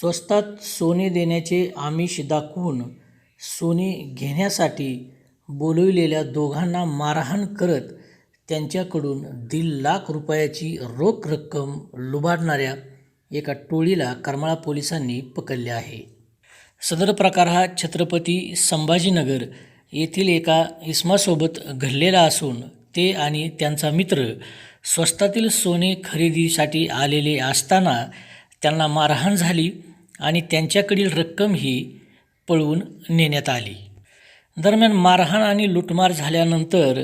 स्वस्तात सोने देण्याचे आमिष दाखवून सोने घेण्यासाठी बोलविलेल्या दोघांना मारहाण करत त्यांच्याकडून दीड लाख रुपयाची रोख रक्कम लुबाडणाऱ्या एका टोळीला करमाळा पोलिसांनी पकडले आहे. सदर प्रकार हा छत्रपती संभाजीनगर येथील एका इस्मासोबत घडलेला असून ते आणि त्यांचा मित्र स्वस्तातील सोने खरेदीसाठी आलेले असताना त्यांना मारहाण झाली आणि त्यांच्याकडील रक्कमही पळवून नेण्यात आली. दरम्यान मारहाण आणि लुटमार झाल्यानंतर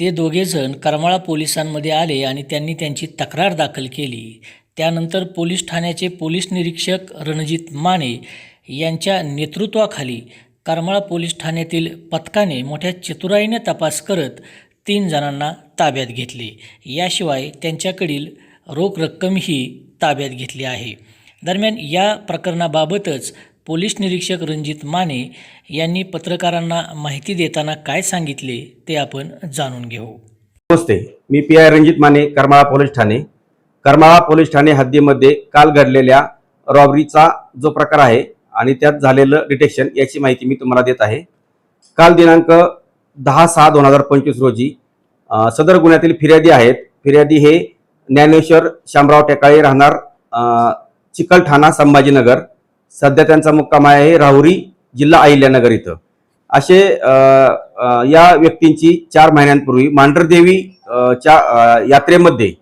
ते दोघेजण करमाळा पोलिसांमध्ये आले आणि त्यांनी त्यांची तक्रार दाखल केली. त्यानंतर पोलीस ठाण्याचे पोलीस निरीक्षक रणजित माने यांच्या नेतृत्वाखाली करमाळा पोलीस ठाण्यातील पथकाने मोठ्या चतुराईने तपास करत तीन जणांना ताब्यात घेतले. याशिवाय त्यांच्याकडील रोख रक्कमही ताब्यात घेतली आहे. दरम्यान या प्रकरणाबाबतच पोलीस निरीक्षक रणजित माने यांनी पत्रकारांना माहिती देताना काय सांगितले ते आपण जाणून घेऊ. नमस्ते मी P I Ranjit Mane Karmala police Thane. Karmala police ठाणे हद्दीमध्ये काल घडलेल्या रॉबरीचा जो प्रकार आहे आणि त्यात झालेलं डिटेक्शन याची माहिती मी तुम्हाला देत आहे. काल दिनांक दहा सहा दोन हजार पंचवीस रोजी सदर गुन्ह्यातील फिर्यादी आहेत. फिर्यादी हे ज्ञानेश्वर शामराव टेकाळे राहणार चिकलठाणा संभाजीनगर. सध्या त्यांचा मुक्काम आहे राहुरी जिल्हा अहिल्यानगर इथं. असे या व्यक्तींची चार महिन्यांपूर्वी मांढरदेवी च्या यात्रेमध्ये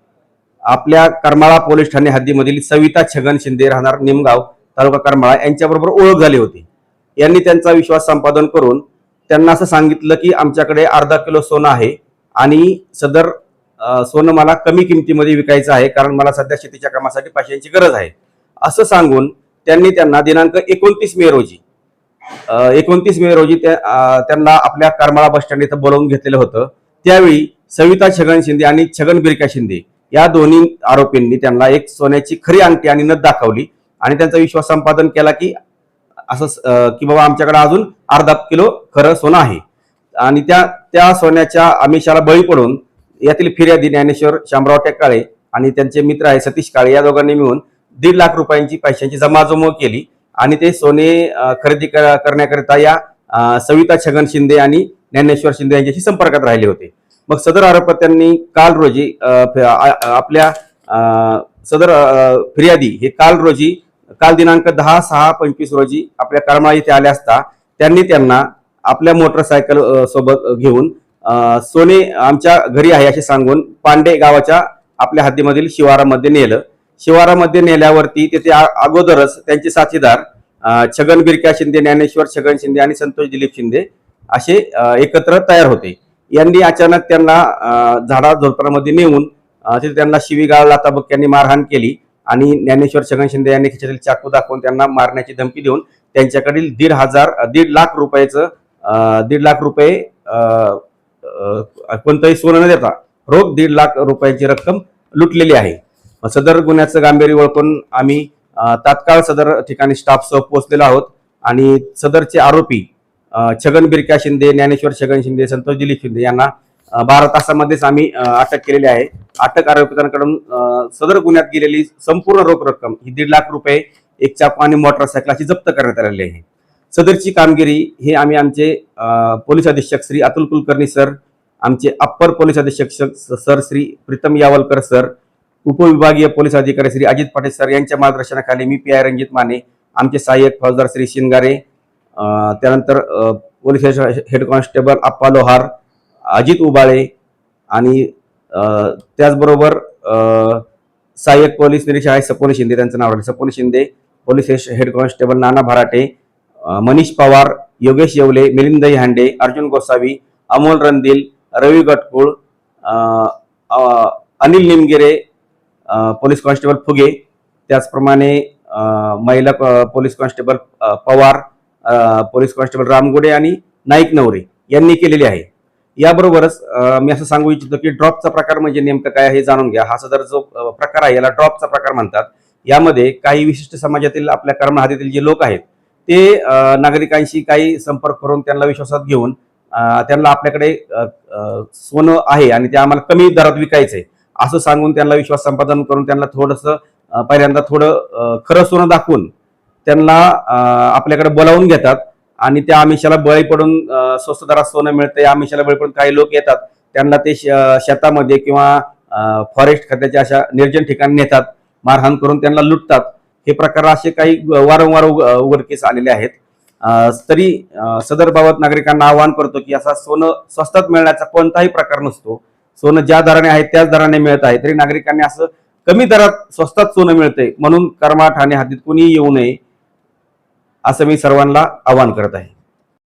आपल्या करमाळा पोलीस ठाणे हद्दीमधील सविता छगन शिंदे राहणार निमगाव तालुका करमाळा यांच्याबरोबर ओळख झाली होती. यांनी त्यांचा विश्वास संपादन करून त्यांना असं सांगितलं की आमच्याकडे अर्धा किलो सोनं आहे आणि सदर सोनं मला कमी किमतीमध्ये विकायचं आहे कारण मला सध्या शेतीच्या कामासाठी पैशांची गरज आहे. असं सांगून त्यांनी त्यांना दिनांक एकोणतीस मे रोजी एकोणतीस मे रोजी त्यांना आपल्या करमाळा बस स्टँड इथं बोलावून घेतलेलं होतं. त्यावेळी सविता छगन शिंदे आणि छगन बिरका शिंदे या दोन्ही आरोपींनी त्यांना एक सोन्याची खरी अंगठी आणि नथ दाखवली आणि त्यांचा विश्वास संपादन केला की असं की बाबा आमच्याकडे अजून अर्धा किलो खरं सोनं आहे. आणि त्या त्या सोन्याच्या आमिषाला बळी पडून यातील फिर्यादी ज्ञानेश्वर शामराव टेकाळे आणि त्यांचे मित्र आहे सतीश काळे या दोघांनी मिळून दीड लाख रुपयांची पैशांची जमाजमव केली. आणि ते सोने खरेदी करण्याकरिता या सविता छगन शिंदे आणि ज्ञानेश्वर शिंदे यांच्याशी संपर्कात राहिले होते. मग सदर आरोपत्यांनी काल रोजी आपल्या सदर फिर्यादी हे काल रोजी काल दिनांक दहा सहा पंचवीस रोजी आपल्या करमाळा इथे आले असता त्यांनी त्यांना आपल्या मोटरसायकल सोबत घेऊन सोने आमच्या घरी आहे असे सांगून पांडे गावाच्या आपल्या हद्दीमधील शिवारामध्ये नेलं. शिवारामध्ये नेल्यावरती तिथे अगोदरच त्यांचे साथीदार छगन बिरक्या शिंदे ज्ञानेश्वर छगन शिंदे आणि संतोष दिलीप शिंदे असे एकत्र तयार होते. यांनी अचानक त्यांना झाडा झोपडामध्ये नेऊन तिथे त्यांना शिवीगाळ यांनी मारहाण केली आणि ज्ञानेश्वर छगन शिंदे यांनी खिशातील चाकू दाखवून त्यांना मारण्याची धमकी देऊन त्यांच्याकडील दीड हजार दीड लाख रुपयाचं दीड लाख रुपये कोणतंही सोनं न देता रोख दीड लाख रुपयाची रक्कम लुटलेली आहे. सदर गुन्ह्याचं गांभीर्य ओळखून आम्ही तात्काळ सदर ठिकाणी स्टाफसह पोहोचलेलो आहोत आणि सदरचे आरोपी छगन बिरक्या शिंदे ज्ञानेश्वर छगन शिंदे संतोष दिलीप शिंदे यांना बारा तासामध्येच आम्ही अटक केलेली आहे. अटक आरोपितांकडून सदर गुन्ह्यात गेलेली संपूर्ण रोख रक्कम ही दीड लाख रुपये एक चाकू आणि मोटरसायकल अशी जप्त करण्यात आलेली आहे. सदरची कामगिरी हे आम्ही आमचे पोलीस अधीक्षक श्री अतुल कुलकर्णी सर आमचे अप्पर पोलीस अधीक्षक सर श्री प्रीतम यावलकर सर उपविभागीय पोलीस अधिकारी श्री अजित पाटील सर यांच्या मार्गदर्शनाखाली मी पी आय रणजित माने आमचे सहाय्यक फौजदार श्री शिंगारे त्यानंतर police head- head constable Appa Lohar Ajit Ubale आणि त्याचबरोबर सहाय्यक पोलीस निरीक्षक आहे सपोन शिंदे त्यांचं नाव राहिले सपोन Shinde police head- head constable Nana Bharate Manish Pawar Yogesh Yewale Milind Hande Arjun Gosavi Amol Randil Ravi Gatkul Anil Nimgire police constable Fuge त्याचप्रमाणे महिला police constable Pawar police constable Ramgude आणि नाईक नवरे यांनी केलेली आहे. याबरोबरच मी असं सांगू इच्छितो की ड्रॉपचा प्रकार म्हणजे नेमकं काय हे जाणून घ्या. हा सदर जो प्रकार आहे याला ड्रॉपचा प्रकार म्हणतात. यामध्ये काही विशिष्ट समाजातील आपल्या कर्महातीतील जे लोक आहेत ते नागरिकांशी काही संपर्क करून त्यांना विश्वासात घेऊन त्यांना आपल्याकडे सोनं आहे आणि ते आम्हाला कमी दरात विकायचं आहे. असं सांगून त्यांना विश्वास संपादन करून त्यांना थोडंसं पहिल्यांदा थोडं खरं सोनं दाखवून त्यांना आपल्याकडे बोलावून घेतात आणि त्या आमिषाला बळी पडून स्वस्त दरात सोनं मिळते आमिषाला बळी पडून काही लोक येतात. त्यांना ते श- शेतामध्ये किंवा फॉरेस्ट खात्याच्या अशा निर्जन ठिकाणी नेतात मारहाण करून त्यांना लुटतात. हे प्रकार असे काही वारंवार उघडकीस आलेले आहेत. तरी सदर बाबत नागरिकांना आवाहन करतो की असा सोनं स्वस्तात मिळण्याचा कोणताही प्रकार नसतो. सोनं ज्या दराने आहे त्याच दराने मिळत आहे. तरी नागरिकांनी असं कमी दरात स्वस्तात सोनं मिळतंय म्हणून कर्मा ठाणे हद्दीत कुणीही येऊ नये असं मी सर्वांना आवाहन करत आहे.